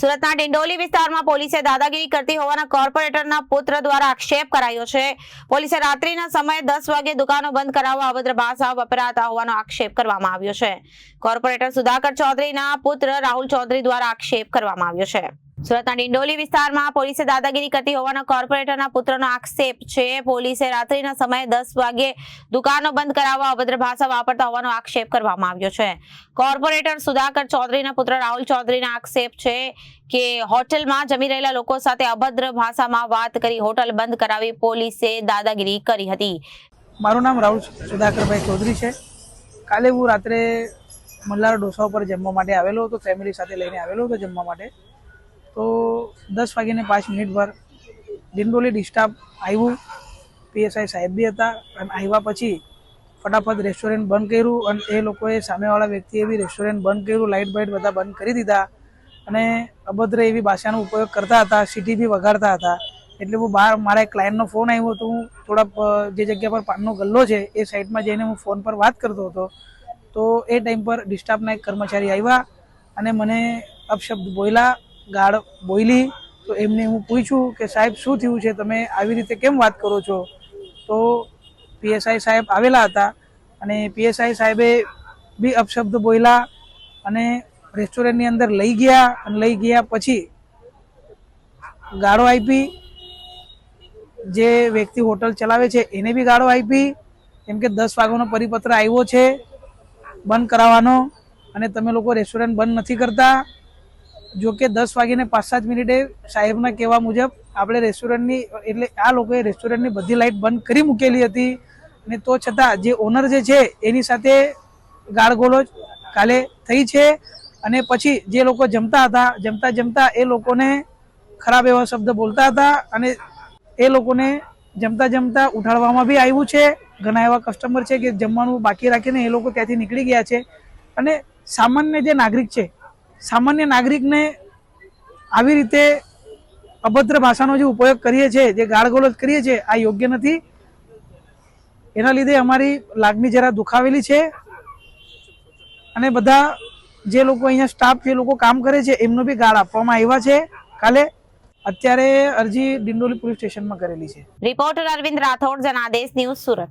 સુરતના ડિંડોલી વિસ્તારમાં પોલીસે દાદાગીરી કરતી હોવાના કોર્પોરેટરના પુત્ર દ્વારા આક્ષેપ કરાયો છે. પોલીસે રાત્રિના સમયે દસ વાગે દુકાનો બંધ કરાવવા અભદ્ર ભાષા વપરાતા હોવાનો આક્ષેપ કરવામાં આવ્યો છે. કોર્પોરેટર સુધાકર ચૌધરીના પુત્ર રાહુલ ચૌધરી દ્વારા આક્ષેપ કરવામાં આવ્યો છે. સુરતના ડિંડોલી વિસ્તારમાં પોલીસે દાદાગીરી કરતી હોવાના કોર્પોરેટરના પુત્રનો આક્ષેપ છે. પોલીસે રાત્રિના સમયે દસ વાગે દુકાનો બંધ કરાવવા અભદ્ર ભાષા વાપરતા હોવાનો આક્ષેપ કરવામાં આવ્યો છે. કોર્પોરેટર સુધાકર ચૌધરીના પુત્ર રાહુલ ચૌધરીના આક્ષેપ છે કે હોટલમાં જમી રહેલા લોકો સાથે અભદ્ર ભાષામાં વાત કરી હોટલ બંધ કરાવી પોલીસે દાદાગીરી કરી હતી. મારું નામ રાહુલ સુધાકરભાઈ ચૌધરી છે. કાલે હું રાત્રે મલ્લાર ડોસા ઉપર જમવા માટે આવેલો હતો. ફેમિલી સાથે લઈને આવેલો હતો જમવા માટે. તો દસ વાગ્યાને પાંચ મિનિટ પર ડિંડોલી ડિસ્ટાફ આવ્યું. પીએસઆઈ સાહેબ બી હતા અને આવ્યા પછી ફટાફટ રેસ્ટોરન્ટ બંધ કર્યું અને એ લોકોએ સામેવાળા વ્યક્તિએ બી રેસ્ટોરન્ટ બંધ કર્યું. લાઇટ બાઇટ બધા બંધ કરી દીધા અને અભદ્ર એવી ભાષાનો ઉપયોગ કરતા હતા સીટી બી વગાડતા હતા. એટલે હું બહાર, મારા એક ક્લાયન્ટનો ફોન આવ્યો હતો હું થોડા જે જગ્યા પર પાનનો ગલ્લો છે એ સાઈડમાં જઈને હું ફોન પર વાત કરતો હતો. તો એ ટાઈમ પર ડિસ્ટાફના એક કર્મચારી આવ્યા અને મને અપશબ્દ બોલ્યા ગાળ બોલી તો એમને હું પૂછ્યું કે સાહેબ, શું થયું છે? તમે આવી રીતે કેમ વાત કરો છો? તો પીએસઆઈ સાહેબ આવેલા હતા અને પીએસઆઈ સાહેબે બી અપશબ્દ બોલ્યા અને રેસ્ટોરન્ટની અંદર લઈ ગયા અને લઈ ગયા પછી ગાળો આપી. જે વ્યક્તિ હોટલ ચલાવે છે, એને બી ગાળો આપી. કેમ કે દસ વાગ્યાનો પરિપત્ર આવ્યો છે, બંધ કરાવવાનો અને તમે લોકો રેસ્ટોરન્ટ બંધ નથી કરતા. જો કે દસ વાગીને પાંચ સાત મિનિટે સાહેબના કહેવા મુજબ આપણે રેસ્ટોરન્ટની એટલે આ લોકોએ રેસ્ટોરન્ટની બધી લાઇટ બંધ કરી મૂકેલી હતી. અને તો છતાં જે ઓનર જે છે, એની સાથે ગાળગોળો કાલે થઈ છે. અને પછી જે લોકો જમતા હતા, જમતા જમતા એ લોકોને ખરાબ એવા શબ્દ બોલતા હતા અને એ લોકોને જમતા જમતા ઉઠાડવામાં બી આવ્યું છે. ઘણા એવા કસ્ટમર છે કે જમવાનું બાકી રાખીને એ લોકો ત્યાંથી નીકળી ગયા છે. અને સામાન્ય જે નાગરિક છે સામાન્ય નાગરિકને આવી રીતે અભદ્ર ભાષાનો જે ઉપયોગ કરીએ છીએ જે ગાળગોલત કરીએ છીએ આ યોગ્ય નથી. એના લીધે અમારી લાગણી જરા દુખાવેલી છે. અને બધા જે લોકો અહીંયા સ્ટાફ જે લોકો કામ કરે છે, એમનો બી ગાળ આપવામાં આવ્યા છે. કાલે અત્યારે અરજી ડિંડોલી પોલીસ સ્ટેશનમાં કરેલી છે. Reporter Arvind Rathod, Janadesh news Surat.